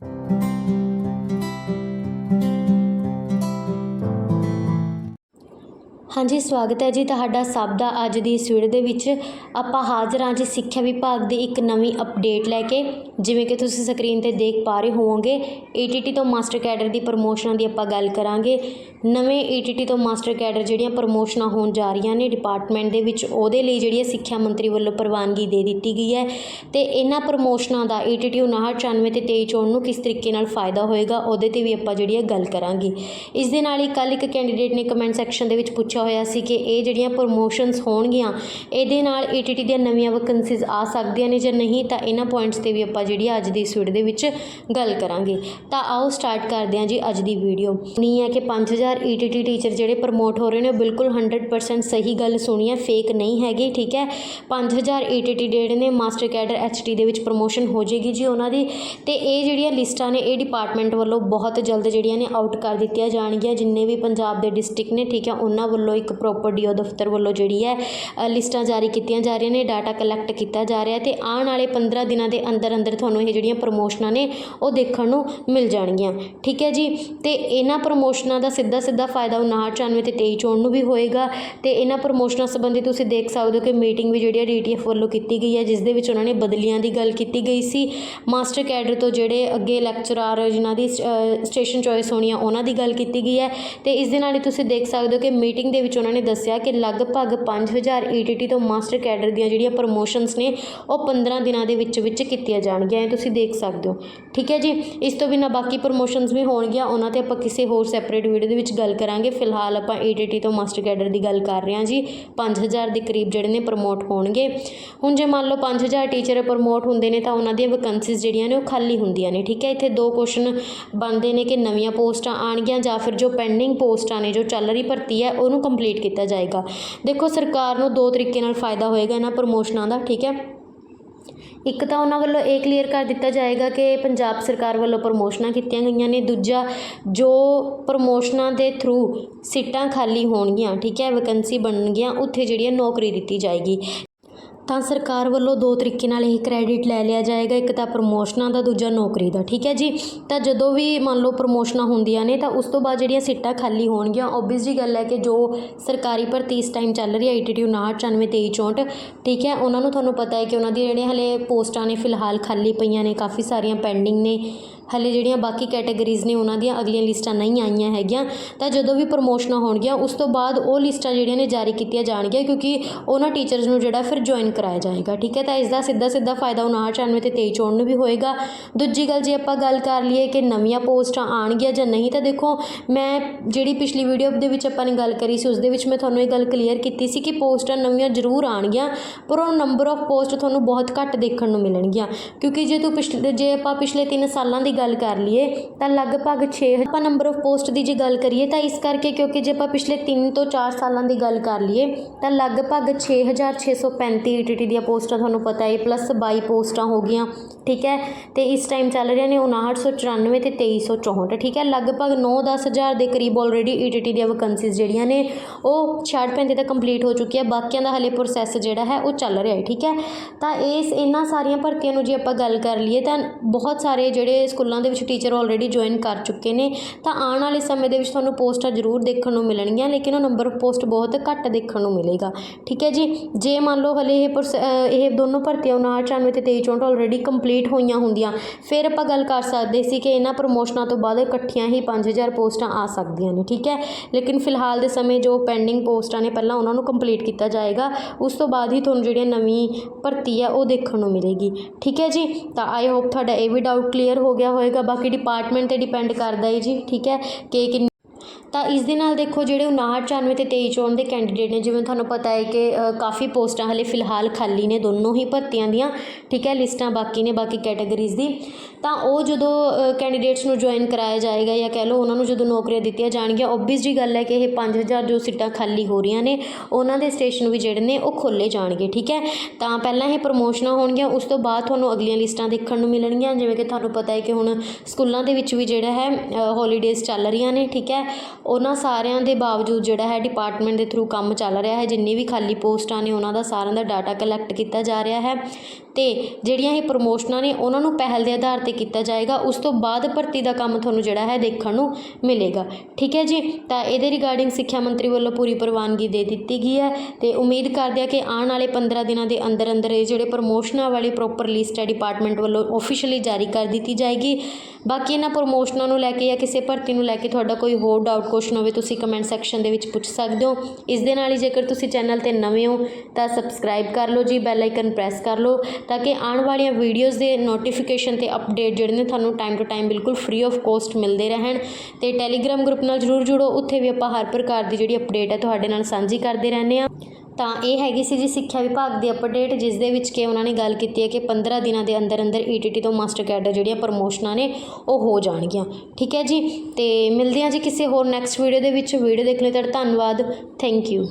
Thank you. ਹਾਂਜੀ, ਸਵਾਗਤ ਹੈ ਜੀ ਤੁਹਾਡਾ ਸਭ ਦਾ ਅੱਜ ਦੀ ਇਸ ਵੀਡੀਓ ਦੇ ਵਿੱਚ। ਆਪਾਂ ਹਾਜ਼ਰ ਹਾਂ ਜੀ ਸਿੱਖਿਆ ਵਿਭਾਗ ਦੀ ਇੱਕ ਨਵੀਂ ਅਪਡੇਟ ਲੈ ਕੇ, ਜਿਵੇਂ ਕਿ ਤੁਸੀਂ ਸਕਰੀਨ ਤੇ ਦੇਖ ਪਾ ਰਹੇ ਹੋਵੋਗੇ। ਏਟੀਟੀ ਤੋਂ ਮਾਸਟਰ ਕੈਡਰ ਦੀ ਪ੍ਰਮੋਸ਼ਨਾਂ ਦੀ ਆਪਾਂ ਗੱਲ ਕਰਾਂਗੇ। ਨਵੇਂ ਏਟੀਟੀ ਤੋਂ ਮਾਸਟਰ ਕੈਡਰ ਜਿਹੜੀਆਂ ਪ੍ਰਮੋਸ਼ਨਾਂ ਹੋਣ ਜਾ ਰਹੀਆਂ ਨੇ ਡਿਪਾਰਟਮੈਂਟ ਦੇ ਵਿੱਚ, ਉਹਦੇ ਲਈ ਜਿਹੜੀ ਹੈ ਸਿੱਖਿਆ ਮੰਤਰੀ ਵੱਲੋਂ ਪ੍ਰਵਾਨਗੀ ਦੇ ਦਿੱਤੀ ਗਈ ਹੈ। ਤੇ ਇਹਨਾਂ ਪ੍ਰਮੋਸ਼ਨਾਂ ਦਾ ਏਟੀਟੀ 5994 ਤੇ 2394 ਨੂੰ ਕਿਸ ਤਰੀਕੇ ਨਾਲ ਫਾਇਦਾ ਹੋਏਗਾ, ਉਹਦੇ ਤੇ ਵੀ ਆਪਾਂ ਜਿਹੜੀ ਹੈ ਗੱਲ ਕਰਾਂਗੇ। ਇਸ ਦੇ ਨਾਲ ਹੀ ਕੱਲ ਇੱਕ ਕੈਂਡੀਡੇਟ ਨੇ ਕਮੈਂਟ ਸੈਕਸ਼ਨ ਦੇ ਵਿੱਚ ਪੁੱਛਿਆ ਹੋਇਆ ਸੀ ਕਿ ਇਹ ਜਿਹੜੀਆਂ ਪ੍ਰਮੋਸ਼ਨਸ ਹੋਣਗੀਆਂ, ਇਹਦੇ ਨਾਲ ਏਟੀਟੀ ਦੀਆਂ ਨਵੀਆਂ ਵੈਕੈਂਸੀਜ਼ ਆ ਸਕਦੀਆਂ ਨੇ ਜਾਂ ਨਹੀਂ, ਤਾਂ ਇਹਨਾਂ ਪੁਆਇੰਟਸ ਤੇ ਵੀ ਆਪਾਂ ਜਿਹੜੀ ਅੱਜ ਦੀ ਇਸ ਵੀਡੀਓ ਦੇ ਵਿੱਚ ਗੱਲ ਕਰਾਂਗੇ। ਤਾਂ ਆਓ ਸਟਾਰਟ ਕਰਦੇ ਹਾਂ ਜੀ ਅੱਜ ਦੀ ਵੀਡੀਓ ਨਹੀਂ ਹੈ ਕਿ 5000 ਈਟੀਟੀ ਟੀਚਰ ਜਿਹੜੇ ਪ੍ਰਮੋਟ ਹੋ ਰਹੇ ਨੇ, ਉਹ ਬਿਲਕੁਲ 100% ਸਹੀ ਗੱਲ ਸੁਣੀ ਹੈ ਫੇਕ ਨਹੀਂ ਹੈਗੀ, ਠੀਕ ਹੈ? 5000 ਈਟੀਟੀ ਜਿਹੜੇ ਨੇ ਮਾਸਟਰ ਕੈਡਰ ਐਚਟੀ ਦੇ ਵਿੱਚ ਪ੍ਰਮੋਸ਼ਨ ਹੋ ਜੇਗੀ ਜੀ ਉਹਨਾਂ ਦੀ। ਤੇ ਇਹ ਜਿਹੜੀਆਂ ਲਿਸਟਾਂ ਨੇ, ਇਹ ਡਿਪਾਰਟਮੈਂਟ ਵੱਲੋਂ ਬਹੁਤ ਜਲਦ ਜਿਹੜੀਆਂ ਨੇ ਆਊਟ ਕਰ ਦਿੱਤੀਆਂ ਜਾਣਗੀਆਂ, ਜਿੰਨੇ ਵੀ ਪੰਜਾਬ ਦੇ ਡਿਸਟ੍ਰਿਕਟ ਨੇ, ਠੀਕ ਹੈ, ਉਹਨਾਂ ਵੱਲੋਂ ਇੱਕ ਪ੍ਰੋਪਰ ਡੀਓ ਦਫ਼ਤਰ ਵੱਲੋਂ ਜਿਹੜੀ ਹੈ ਲਿਸਟਾਂ ਜਾਰੀ ਕੀਤੀਆਂ ਜਾ ਰਹੀਆਂ ਨੇ ਡਾਟਾ ਕਲੈਕਟ ਕੀਤਾ ਜਾ ਰਿਹਾ ਤੇ ਆਉਣ ਵਾਲੇ 15 ਦਿਨਾਂ ਦੇ ਅੰਦਰ ਅੰਦਰ ਤੁਹਾਨੂੰ ਇਹ ਜਿਹੜੀਆਂ ਪ੍ਰਮੋਸ਼ਨਾਂ ਨੇ, ਉਹ ਦੇਖਣ ਨੂੰ ਮਿਲ ਜਾਣਗੀਆਂ। ਠੀਕ ਹੈ ਜੀ? ਤੇ ਇਹਨਾਂ ਪ੍ਰਮੋਸ਼ਨਾਂ ਦਾ ਸਿੱਧਾ ਸਿੱਧਾ ਫਾਇਦਾ 5994 ਤੇ 2394 ਨੂੰ ਵੀ ਹੋਏਗਾ ਤੇ ਇਹਨਾਂ ਪ੍ਰਮੋਸ਼ਨਾਂ ਸੰਬੰਧੀ ਤੁਸੀਂ ਦੇਖ ਸਕਦੇ ਹੋ ਕਿ ਮੀਟਿੰਗ ਵੀ ਜਿਹੜੀ ਹੈ ਡੀਟੀਐਫ ਵੱਲੋਂ ਕੀਤੀ ਗਈ ਹੈ, ਜਿਸ ਦੇ ਵਿੱਚ ਉਹਨਾਂ ਨੇ ਬਦਲੀਆਂ ਦੀ ਗੱਲ ਕੀਤੀ ਗਈ ਸੀ। ਮਾਸਟਰ ਕੈਡਰ ਤੋਂ ਜਿਹੜੇ ਅੱਗੇ ਲੈਕਚਰਾਰ ਜਿਨ੍ਹਾਂ ਦੀ ਸਟੇਸ਼ਨ ਚੋਇਸ ਹੋਣੀ ਆ, ਉਹਨਾਂ ਦੀ ਗੱਲ ਕੀਤੀ ਗਈ ਹੈ ਤੇ ਇਸ ਦੇ ਨਾਲ ਹੀ ਤੁਸੀਂ ਦੇਖ ਸਕਦੇ ਹੋ ਕਿ ਮੀਟਿੰਗ ਦੇ ਵਿੱਚ ਉਹਨਾਂ ਨੇ ਦੱਸਿਆ ਕਿ ਲਗਭਗ 5000 ਈਟੀਟੀ ਤੋਂ ਮਾਸਟਰ ਕੈਡਰ ਦੀਆਂ ਜਿਹੜੀਆਂ ਪ੍ਰਮੋਸ਼ਨਸ ਨੇ, ਉਹ 15 ਦਿਨਾਂ ਦੇ ਵਿੱਚ ਵਿੱਚ ਕੀਤੀਆਂ ਜਾਣਗੀਆਂ। ਇਹ ਤੁਸੀਂ ਦੇਖ ਸਕਦੇ ਹੋ। ਠੀਕ ਹੈ ਜੀ? ਇਸ ਤੋਂ ਬਿਨਾਂ ਬਾਕੀ ਪ੍ਰਮੋਸ਼ਨਸ ਵੀ ਹੋਣਗੀਆਂ। ਉਹਨਾਂ ਤੇ ਆਪਾਂ ਕਿਸੇ ਹੋਰ ਸੈਪਰੇਟ ਵੀਡੀਓ ਦੇ ਵਿੱਚ ਗੱਲ ਕਰਾਂਗੇ। ਫਿਲਹਾਲ ਆਪਾਂ ਈਟੀਟੀ ਤੋਂ ਮਾਸਟਰ ਕੈਡਰ ਦੀ ਗੱਲ ਕਰ ਰਹੇ ਹਾਂ ਜੀ। 5000 ਦੇ ਕਰੀਬ ਜਿਹੜੇ ਨੇ ਪ੍ਰਮੋਟ ਹੋਣਗੇ। ਹੁਣ ਜੇ ਮੰਨ ਲਓ 5000 ਟੀਚਰ ਪ੍ਰਮੋਟ ਹੁੰਦੇ ਨੇ ਤਾਂ ਉਹਨਾਂ ਦੀਆਂ ਵੈਕੈਂਸੀਜ਼ ਜਿਹੜੀਆਂ ਨੇ ਉਹ ਖਾਲੀ ਹੁੰਦੀਆਂ ਨੇ। ਠੀਕ ਹੈ? ਇੱਥੇ ਦੋ ਕੁਐਸਚਨ ਬਣਦੇ ਨੇ ਕਿ ਨਵੀਆਂ ਪੋਸਟਾਂ ਆਣਗੀਆਂ ਜਾਂ ਫਿਰ ਜੋ ਪੈਂਡਿੰਗ ਪੋਸਟਾਂ ਨੇ, ਜੋ ਚੱਲ ਰਹੀ ਭਰਤੀ ਹੈ, ਉਹਨੂੰ ਕੰਪਲੀਟ ਕੀਤਾ ਜਾਏਗਾ। ਦੇਖੋ, ਸਰਕਾਰ ਨੂੰ ਦੋ ਤਰੀਕੇ ਨਾਲ ਫਾਇਦਾ ਹੋਏਗਾ ਇਹਨਾਂ ਪ੍ਰਮੋਸ਼ਨਾਂ ਦਾ, ਠੀਕ ਹੈ? ਇੱਕ ਤਾਂ ਉਹਨਾਂ ਵੱਲੋਂ ਇਹ ਕਲੀਅਰ ਕਰ ਦਿੱਤਾ ਜਾਏਗਾ ਕਿ ਪੰਜਾਬ ਸਰਕਾਰ ਵੱਲੋਂ ਪ੍ਰਮੋਸ਼ਨਾਂ ਕੀਤੀਆਂ ਗਈਆਂ ਨੇ। ਦੂਜਾ, ਜੋ ਪ੍ਰਮੋਸ਼ਨਾਂ ਦੇ ਥਰੂ ਸੀਟਾਂ ਖਾਲੀ ਹੋਣਗੀਆਂ, ਠੀਕ ਹੈ ਵੈਕੈਂਸੀ ਬਣਨਗੀਆਂ, ਉੱਥੇ ਜਿਹੜੀ ਹੈ ਨੌਕਰੀ ਦਿੱਤੀ ਜਾਏਗੀ। ਤਾਂ ਸਰਕਾਰ ਵੱਲੋਂ ਦੋ ਤਰੀਕੇ ਨਾਲ ਇਹ ਕ੍ਰੈਡਿਟ ਲੈ ਲਿਆ ਜਾਏਗਾ, ਇੱਕ ਤਾਂ ਪ੍ਰਮੋਸ਼ਨਾਂ ਦਾ, ਦੂਜਾ ਨੌਕਰੀ ਦਾ, ਠੀਕ ਹੈ ਜੀ? ਤਾਂ ਜਦੋਂ ਵੀ ਮੰਨ ਲਓ ਪ੍ਰਮੋਸ਼ਨਾਂ ਹੁੰਦੀਆਂ ਨੇ, ਤਾਂ ਉਸ ਤੋਂ ਬਾਅਦ ਜਿਹੜੀਆਂ ਸੀਟਾਂ ਖਾਲੀ ਹੋਣਗੀਆਂ ਓਬਵੀਅਸ ਜੀ ਗੱਲ ਹੈ ਕਿ ਜੋ ਸਰਕਾਰੀ ਭਰਤੀ ਇਸ ਟਾਈਮ ਚੱਲ ਰਹੀ ਹੈ ਆਈਟੀਟੀ 59 93 23 ਠੀਕ ਹੈ? ਉਹਨਾਂ ਨੂੰ ਤੁਹਾਨੂੰ ਪਤਾ ਹੈ ਕਿ ਉਹਨਾਂ ਦੀਆਂ ਜਿਹੜੀਆਂ ਹਲੇ ਪੋਸਟਾਂ ਨੇ, ਫਿਲਹਾਲ ਖਾਲੀ ਪਈਆਂ ਨੇ, ਕਾਫੀ ਸਾਰੀਆਂ ਪੈਂਡਿੰਗ ਨੇ। ਹਲੇ ਜਿਹੜੀਆਂ ਬਾਕੀ ਕੈਟਾਗਰੀਜ਼ ਨੇ ਉਹਨਾਂ ਦੀਆਂ ਅਗਲੀਆਂ ਲਿਸਟਾਂ ਨਹੀਂ ਆਈਆਂ ਹੈਗੀਆਂ। ਤਾਂ ਜਦੋਂ ਵੀ ਪ੍ਰਮੋਸ਼ਨਾਂ ਹੋਣਗੀਆਂ, ਉਸ ਤੋਂ ਬਾਅਦ ਉਹ ਲਿਸਟਾਂ ਜਿਹੜੀਆਂ ਨੇ ਜਾਰੀ ਕੀਤੀਆਂ ਜਾਣਗੀਆਂ ਕਿਉਂਕਿ ਉਹਨਾਂ ਟੀਚਰਸ ਨੂੰ ਜਿਹੜਾ ਫਿਰ ਜੁਆਇਨ ਕਰਾਇਆ ਜਾਏਗਾ, ਠੀਕ ਹੈ? ਤਾਂ ਇਸ ਦਾ ਸਿੱਧਾ ਸਿੱਧਾ ਫਾਇਦਾ 59 94 ਤੇ 23 ਚੋਣ ਨੂੰ ਵੀ ਹੋਏਗਾ। ਦੂਜੀ ਗੱਲ, ਜੇ ਆਪਾਂ ਗੱਲ ਕਰ ਲਈਏ ਕਿ ਨਵੀਆਂ ਪੋਸਟਾਂ ਆਣਗੀਆਂ ਜਾਂ ਨਹੀਂ, ਤਾਂ ਦੇਖੋ, ਮੈਂ ਜਿਹੜੀ ਪਿਛਲੀ ਵੀਡੀਓ ਦੇ ਵਿੱਚ ਆਪਾਂ ਨੇ ਗੱਲ ਕਰੀ ਸੀ ਉਸ ਦੇ ਵਿੱਚ ਮੈਂ ਤੁਹਾਨੂੰ ਇਹ ਗੱਲ ਕਲੀਅਰ ਕੀਤੀ ਸੀ ਕਿ ਪੋਸਟਾਂ ਨਵੀਆਂ ਜ਼ਰੂਰ ਆਣਗੀਆਂ ਪਰ ਉਹ ਨੰਬਰ ਆਫ ਪੋਸਟ ਤੁਹਾਨੂੰ ਬਹੁਤ ਘੱਟ ਦੇਖਣ ਨੂੰ ਮਿਲਣਗੀਆਂ। ਕਿਉਂਕਿ ਜੇ ਤੂੰ ਪਿਛਲੇ, ਜੇ ਆਪਾਂ ਪਿਛਲੇ 3 ਸਾਲਾਂ ਦੀ ਗੱਲ ਕਰ ਲਈਏ, ਤਾਂ ਲਗਭਗ 6 ਆਪਾਂ ਨੰਬਰ ਆਫ ਪੋਸਟ ਦੀ ਜੇ ਗੱਲ ਕਰੀਏ ਤਾਂ ਇਸ ਕਰਕੇ ਕਿਉਂਕਿ ਜੇ ਆਪਾਂ ਪਿਛਲੇ 3 ਤੋਂ 4 ਸਾਲਾਂ ਦੀ ਗੱਲ ਕਰ ਲਈਏ, ਤਾਂ ਲਗਭਗ 6635 ਈਟੀਟੀ ਦੀਆਂ ਪੋਸਟਾਂ ਤੁਹਾਨੂੰ ਪਤਾ ਹੈ ਪਲੱਸ 22 ਪੋਸਟਾਂ ਹੋ ਗਈਆਂ, ਠੀਕ ਹੈ? ਤੇ ਇਸ ਟਾਈਮ ਚੱਲ ਰਹੀਆਂ ਨੇ 5994 ਤੇ 2364 ਠੀਕ ਹੈ? ਲਗਭਗ 9-10 ਹਜ਼ਾਰ ਦੇ ਕਰੀਬ ਆਲਰੇਡੀ ਈਟੀਟੀ ਦੀਆਂ ਵੈਕੈਂਸੀਜ਼ ਜਿਹੜੀਆਂ ਨੇ, ਉਹ 65 ਤੱਕ ਕੰਪਲੀਟ ਹੋ ਚੁੱਕੀ ਹੈ ਬਾਕੀਆਂ ਦਾ ਹਲੇ ਪ੍ਰੋਸੈਸ ਜਿਹੜਾ ਹੈ, ਉਹ ਚੱਲ ਰਿਹਾ ਹੈ, ਠੀਕ ਹੈ? ਤਾਂ ਇਸ ਇਹਨਾਂ ਸਾਰੀਆਂ ਭਰਤੀਆਂ ਨੂੰ ਜੇ ਆਪਾਂ ਗੱਲ ਕਰ ਲਈਏ, ਤਾਂ ਬਹੁਤ ਸਾਰੇ ਜਿਹੜੇ ਸਕੂਲ ਸਕੂਲਾਂ ਦੇ ਵਿੱਚ ਟੀਚਰ ਆਲਰੇਡੀ ਜੁਆਇਨ ਕਰ ਚੁੱਕੇ ਨੇ, ਤਾਂ ਆਉਣ ਵਾਲੇ ਸਮੇਂ ਦੇ ਵਿੱਚ ਤੁਹਾਨੂੰ ਪੋਸਟਾਂ ਜ਼ਰੂਰ ਦੇਖਣ ਨੂੰ ਮਿਲਣਗੀਆਂ, ਲੇਕਿਨ ਉਹ ਨੰਬਰ ਪੋਸਟ ਬਹੁਤ ਘੱਟ ਦੇਖਣ ਨੂੰ ਮਿਲੇਗਾ। ਠੀਕ ਹੈ ਜੀ? ਜੇ ਮੰਨ ਲਓ ਹਲੇ ਇਹ ਪ੍ਰੋਸ- ਇਹ ਦੋਨੋਂ ਭਰਤੀਆਂ 59 94 ਤੇ 23 64 ਆਲਰੇਡੀ ਕੰਪਲੀਟ ਹੋਈਆਂ ਹੁੰਦੀਆਂ, ਫਿਰ ਆਪਾਂ ਗੱਲ ਕਰ ਸਕਦੇ ਸੀ ਕਿ ਇਹਨਾਂ ਪ੍ਰਮੋਸ਼ਨਾਂ ਤੋਂ ਬਾਅਦ ਇਕੱਠੀਆਂ ਹੀ 5000 ਪੋਸਟਾਂ ਆ ਸਕਦੀਆਂ ਨੇ, ਠੀਕ ਹੈ? ਲੇਕਿਨ ਫਿਲਹਾਲ ਦੇ ਸਮੇਂ ਜੋ ਪੈਂਡਿੰਗ ਪੋਸਟਾਂ ਨੇ, ਪਹਿਲਾਂ ਉਹਨਾਂ ਨੂੰ ਕੰਪਲੀਟ ਕੀਤਾ ਜਾਏਗਾ, ਉਸ ਤੋਂ ਬਾਅਦ ਹੀ ਤੁਹਾਨੂੰ ਜਿਹੜੀਆਂ ਨਵੀਂ ਭਰਤੀ ਹੈ ਉਹ ਦੇਖਣ ਨੂੰ ਮਿਲੇਗੀ। ਠੀਕ ਹੈ ਜੀ? ਤਾਂ ਆਈ ਹੋਪ ਤੁਹਾਡਾ ਇਹ ਵੀ ਡਾਊਟ ਕਲੀਅਰ ਹੋ ਗਿਆ ਹੋਏਗਾ। ਬਾਕੀ ਡਿਪਾਰਟਮੈਂਟ ਤੇ ਡਿਪੈਂਡ ਕਰਦਾ ਹੈ ਜੀ ਠੀਕ ਹੈ? ਕਿ ਕਿੰਨੀ ਤਾਂ ਇਸ ਦੇ ਨਾਲ ਦੇਖੋ ਜਿਹੜੇ 59 94 ਤੇ 23 ਚੋਣ ਦੇ ਕੈਂਡੀਡੇਟ ਨੇ, ਜਿਵੇਂ ਤੁਹਾਨੂੰ ਪਤਾ ਹੈ ਕਿ ਕਾਫੀ ਪੋਸਟਾਂ ਹਲੇ ਫਿਲਹਾਲ ਖਾਲੀ ਨੇ, ਦੋਨੋਂ ਹੀ ਭਰਤੀਆਂ ਦੀਆਂ, ਠੀਕ ਹੈ, ਲਿਸਟਾਂ ਬਾਕੀ ਨੇ, ਬਾਕੀ ਕੈਟਾਗਰੀਜ਼ ਦੀ। ਤਾਂ ਉਹ ਜਦੋਂ ਕੈਂਡੀਡੇਟਸ ਨੂੰ ਜੁਆਇਨ ਕਰਾਇਆ ਜਾਏਗਾ ਜਾਂ ਕਹਿ ਲਓ ਉਹਨਾਂ ਨੂੰ ਜਦੋਂ ਨੌਕਰੀਆਂ ਦਿੱਤੀਆਂ ਜਾਣਗੀਆਂ ਓਬਵੀਅਸ ਜੀ ਗੱਲ ਹੈ ਕਿ ਇਹ 5000 ਜੋ ਸੀਟਾਂ ਖਾਲੀ ਹੋ ਰਹੀਆਂ ਨੇ, ਉਹਨਾਂ ਦੇ ਸਟੇਸ਼ਨ ਵੀ ਜਿਹੜੇ ਨੇ, ਉਹ ਖੋਲੇ ਜਾਣਗੇ, ਠੀਕ ਹੈ। ਤਾਂ ਪਹਿਲਾਂ ਇਹ ਪ੍ਰਮੋਸ਼ਨਾਂ ਹੋਣਗੀਆਂ, ਉਸ ਤੋਂ ਬਾਅਦ ਤੁਹਾਨੂੰ ਅਗਲੀਆਂ ਲਿਸਟਾਂ ਦੇਖਣ ਨੂੰ ਮਿਲਣਗੀਆਂ, ਜਿਵੇਂ ਕਿ ਤੁਹਾਨੂੰ ਪਤਾ ਹੈ ਕਿ ਹੁਣ ਸਕੂਲਾਂ ਦੇ ਵਿੱਚ ਵੀ ਜਿਹੜਾ ਹੈ ਹੌਲੀਡੇਜ਼ ਚੱਲ ਰਹੀਆਂ ਨੇ, ਠੀਕ ਹੈ। ਉਹਨਾਂ ਸਾਰਿਆਂ ਦੇ ਬਾਵਜੂਦ ਜਿਹੜਾ ਹੈ ਡਿਪਾਰਟਮੈਂਟ ਦੇ ਥਰੂ ਕੰਮ ਚੱਲ ਰਿਹਾ ਹੈ, ਜਿੰਨੀ ਵੀ ਖਾਲੀ ਪੋਸਟਾਂ ਨੇ ਉਹਨਾਂ ਦਾ ਸਾਰਿਆਂ ਦਾ ਡਾਟਾ ਕਲੈਕਟ ਕੀਤਾ ਜਾ ਰਿਹਾ ਹੈ। ਅਤੇ ਜਿਹੜੀਆਂ ਇਹ ਪ੍ਰਮੋਸ਼ਨਾਂ ਨੇ, ਉਹਨਾਂ ਨੂੰ ਪਹਿਲ ਦੇ ਆਧਾਰ ਤੇ ਕੀਤਾ ਜਾਏਗਾ। ਉਸ ਤੋਂ ਬਾਅਦ ਭਰਤੀ ਦਾ ਕੰਮ ਤੁਹਾਨੂੰ ਜਿਹੜਾ ਹੈ ਦੇਖਣ ਨੂੰ ਮਿਲੇਗਾ। ਠੀਕ ਹੈ ਜੀ? ਤਾਂ ਇਹਦੇ ਰਿਗਾਰਡਿੰਗ ਸਿੱਖਿਆ ਮੰਤਰੀ ਵੱਲੋਂ ਪੂਰੀ ਪ੍ਰਵਾਨਗੀ ਦੇ ਦਿੱਤੀ ਗਈ ਹੈ ਅਤੇ ਉਮੀਦ ਕਰਦੇ ਆ ਕਿ ਆਉਣ ਵਾਲੇ 15 ਦਿਨਾਂ ਦੇ ਅੰਦਰ ਅੰਦਰ ਇਹ ਜਿਹੜੇ ਪ੍ਰਮੋਸ਼ਨਾਂ ਵਾਲੀ ਪ੍ਰੋਪਰ ਲਿਸਟ ਹੈ ਡਿਪਾਰਟਮੈਂਟ ਵੱਲੋਂ ਆਫੀਸ਼ੀਅਲੀ ਜਾਰੀ ਕਰ ਦਿੱਤੀ ਜਾਏਗੀ। ਬਾਕੀ ਇਹਨਾਂ ਪ੍ਰਮੋਸ਼ਨਾਂ ਨੂੰ ਲੈ ਕੇ ਜਾਂ ਕਿਸੇ ਭਰਤੀ ਨੂੰ ਲੈ ਕੇ ਤੁਹਾਡਾ ਕੋਈ ਹੋਰ ਡਾਊਟ ਕੁਐਸਚਨ ਹੋਵੇ, ਤੁਸੀਂ ਕਮੈਂਟ ਸੈਕਸ਼ਨ ਦੇ ਵਿੱਚ ਪੁੱਛ ਸਕਦੇ ਹੋ। ਇਸ ਦੇ ਨਾਲ ਹੀ ਜੇਕਰ ਤੁਸੀਂ ਚੈਨਲ ਤੇ ਨਵੇਂ ਹੋ, ਤਾਂ ਸਬਸਕ੍ਰਾਈਬ ਕਰ ਲਓ ਜੀ ਬੈਲ ਆਈਕਨ ਪ੍ਰੈਸ ਕਰ ਲਓ। ਤਾਂ ਕਿ ਆਉਣ ਵਾਲੀਆਂ ਵੀਡੀਓਜ਼ ਦੇ ਨੋਟੀਫਿਕੇਸ਼ਨ ਤੇ ਅਪਡੇਟ ਜਿਹੜੇ ਨੇ ਤੁਹਾਨੂੰ ਟਾਈਮ ਟੂ ਟਾਈਮ ਬਿਲਕੁਲ ਫ੍ਰੀ ਆਫ ਕੋਸਟ ਮਿਲਦੇ ਰਹਿਣ ਤੇ ਟੈਲੀਗ੍ਰਾਮ ਗਰੁੱਪ ਨਾਲ ਜਰੂਰ ਜੁੜੋ, ਉੱਥੇ ਵੀ ਆਪਾਂ ਹਰ ਪ੍ਰਕਾਰ ਦੀ ਜਿਹੜੀ ਅਪਡੇਟ ਹੈ ਤੁਹਾਡੇ ਨਾਲ ਸਾਂਝੀ ਕਰਦੇ ਰਹਿੰਦੇ ਆ ਤਾਂ ਇਹ ਹੈਗੀ ਸੀ ਜੀ ਸਿੱਖਿਆ ਵਿਭਾਗ ਦੀ ਅਪਡੇਟ ਜਿਸ ਦੇ ਵਿੱਚ ਕਿ ਉਹਨਾਂ ਨੇ ਗੱਲ ਕੀਤੀ ਹੈ ਕਿ 15 ਦਿਨਾਂ ਦੇ ਅੰਦਰ ਅੰਦਰ ਈਟੀਟੀ ਤੋਂ ਮਾਸਟਰ ਕੈਡਰ ਜਿਹੜੀਆਂ ਪ੍ਰਮੋਸ਼ਨਾਂ ਨੇ, ਉਹ ਹੋ ਜਾਣਗੀਆਂ। ਠੀਕ ਹੈ ਜੀ? ਤੇ ਮਿਲਦੇ ਹਾਂ ਜੀ ਕਿਸੇ ਹੋਰ ਨੈਕਸਟ ਵੀਡੀਓ ਦੇ ਵਿੱਚ। ਵੀਡੀਓ ਦੇਖਣ ਲਈ ਤੁਹਾਡਾ ਧੰਨਵਾਦ। Thank you